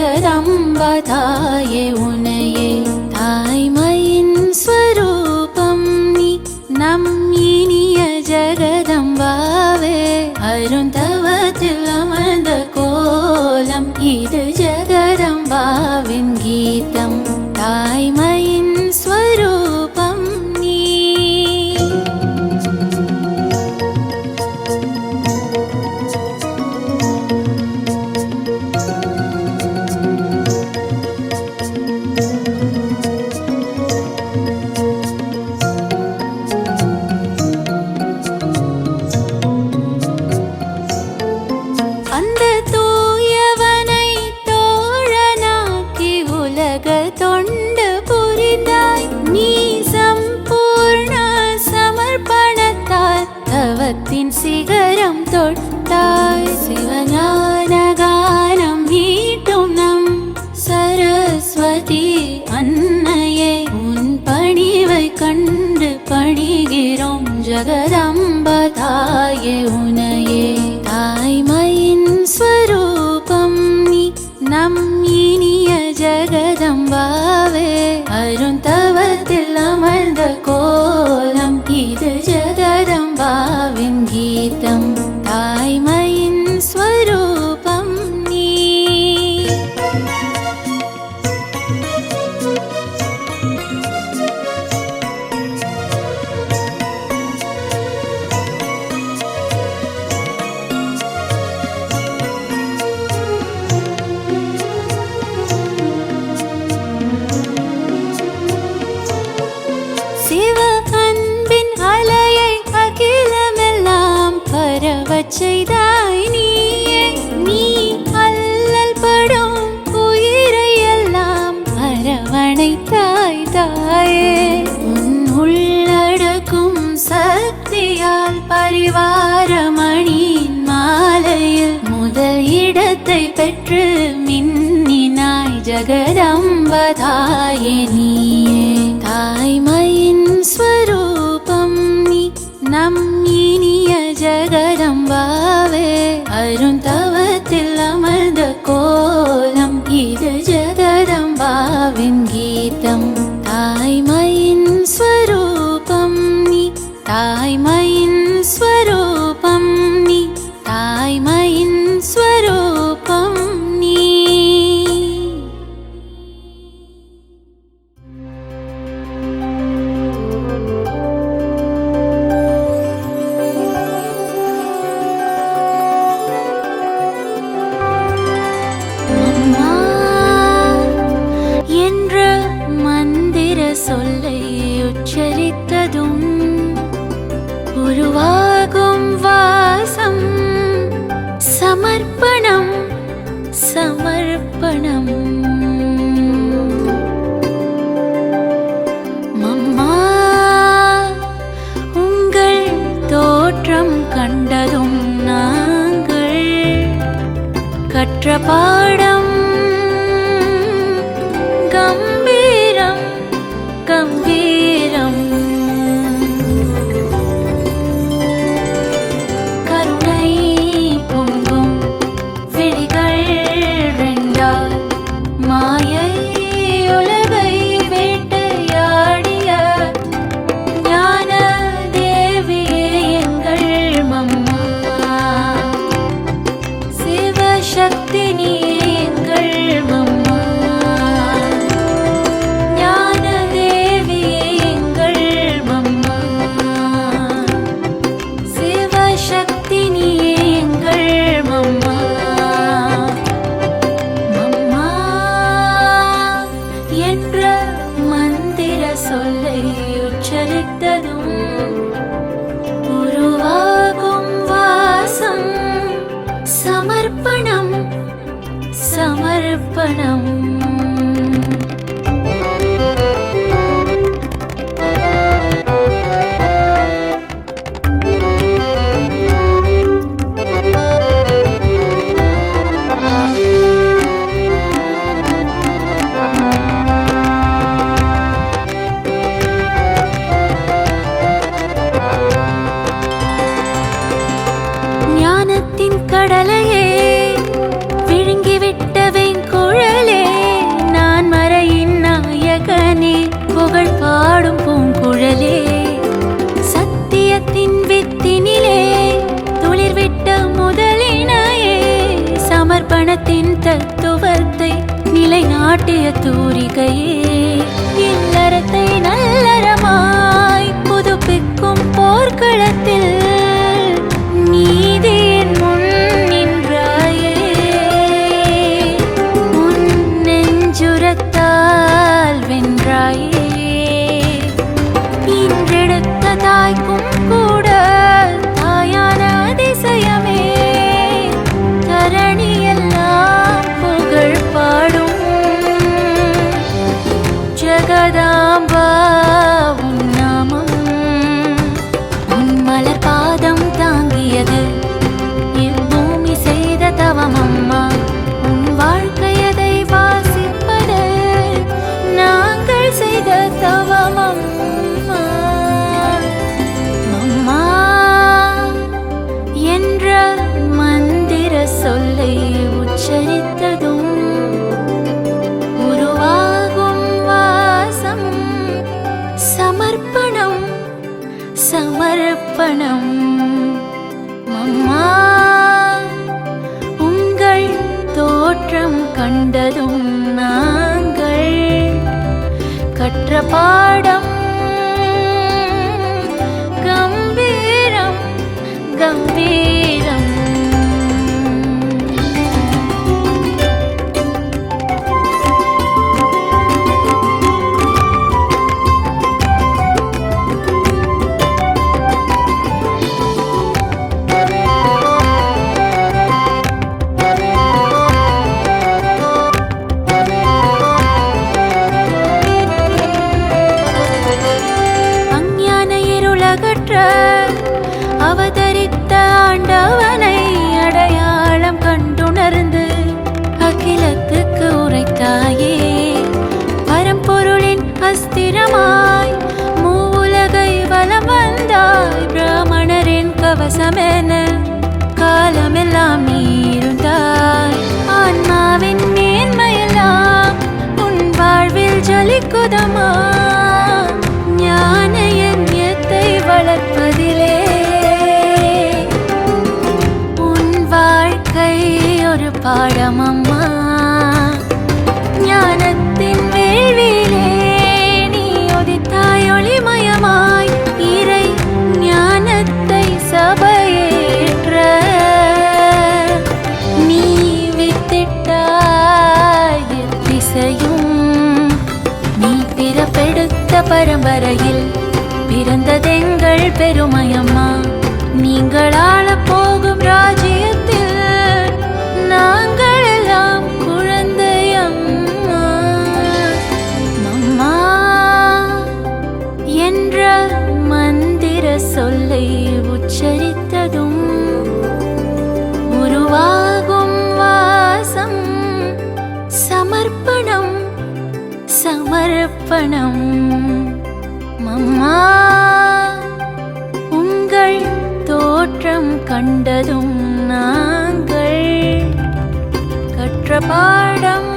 ஜகதம்பா தாயே പകരം கற்ற பாடம் சமர்ப்பணம் நாட்டிய தூரிகையே பாடம் அவதரித்த ஆண்டவனை அடையாளம் கண்டுணர்ந்து அகிலத்துக்கு உரைத்தாயே. பரம்பொருளின் அஸ்திரமாய் மூவுலகை வலம் வந்தாய். பிராமணரின் கவசமென காலமெல்லாம் நீருந்தாய். ஆன்மாவின் மேன்மையெல்லாம் உன் வாழ்வில் ஜலிக்குதமா ஒரு ஞானத்தின் வேள்வியிலே நீ உதித்தாய் ஒளிமயமாய் இறை ஞானத்தை சபையேற்ற நீ வித்திட்டாய் திசையும் நீ பிறப்பெடுத்த பரம்பரையில் பிறந்ததெங்கள் பெருமயம்மா நீங்கள் போகும் ராஜ்யத்தில் நாங்கள் எல்லாம் குழந்தையம்மா. அம்மா என்ற மந்திர சொல்லை உச்சரித்ததும் உருவாகும் வாசம் சமர்ப்பணம் சமர்ப்பணம். அம்மா உங்கள் தோற்றம் கண்டதும் நான் கற்ற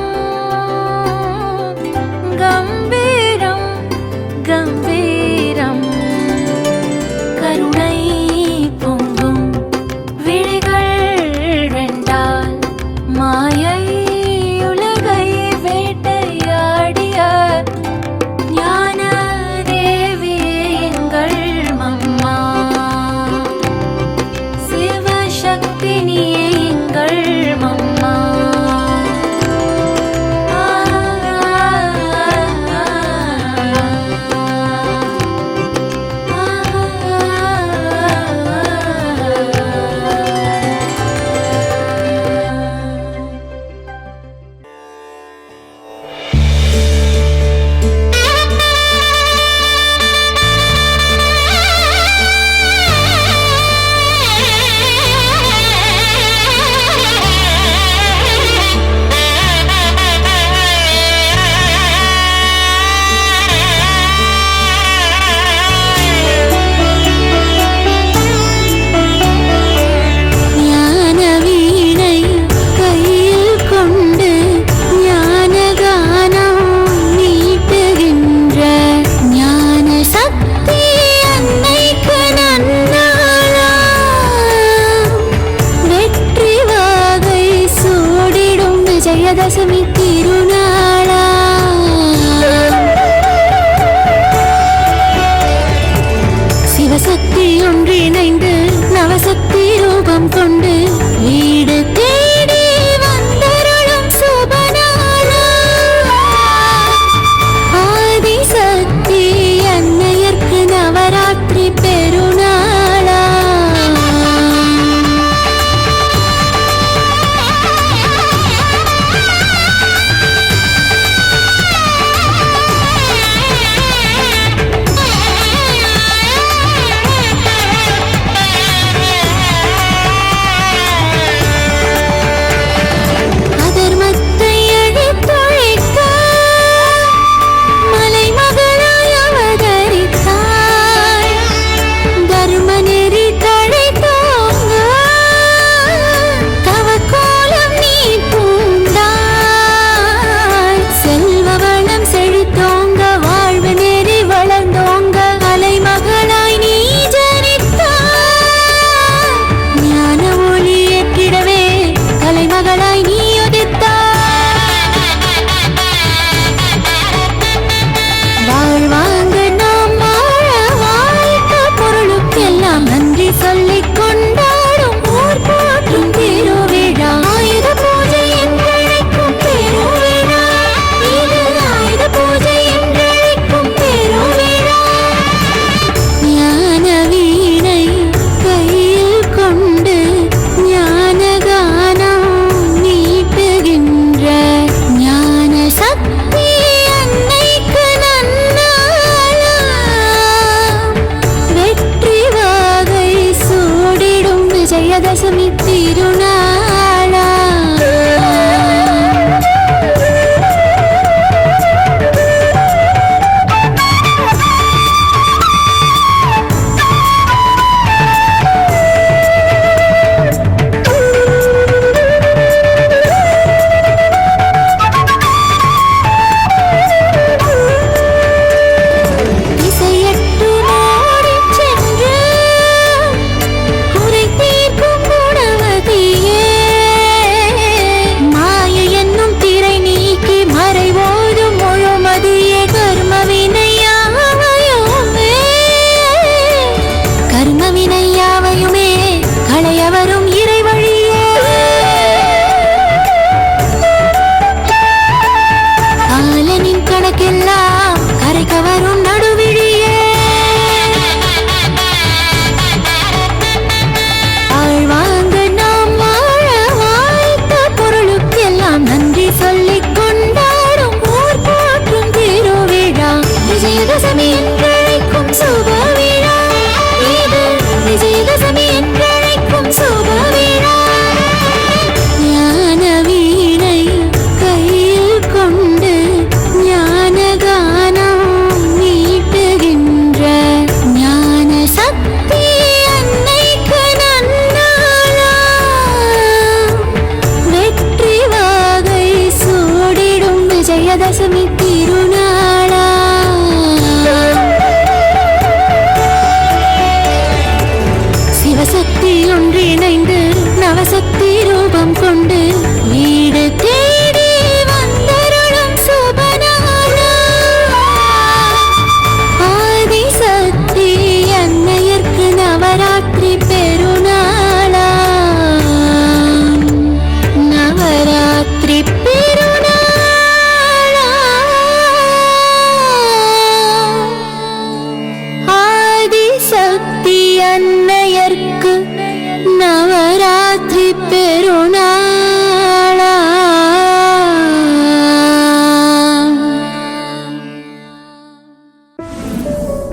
തിരുണ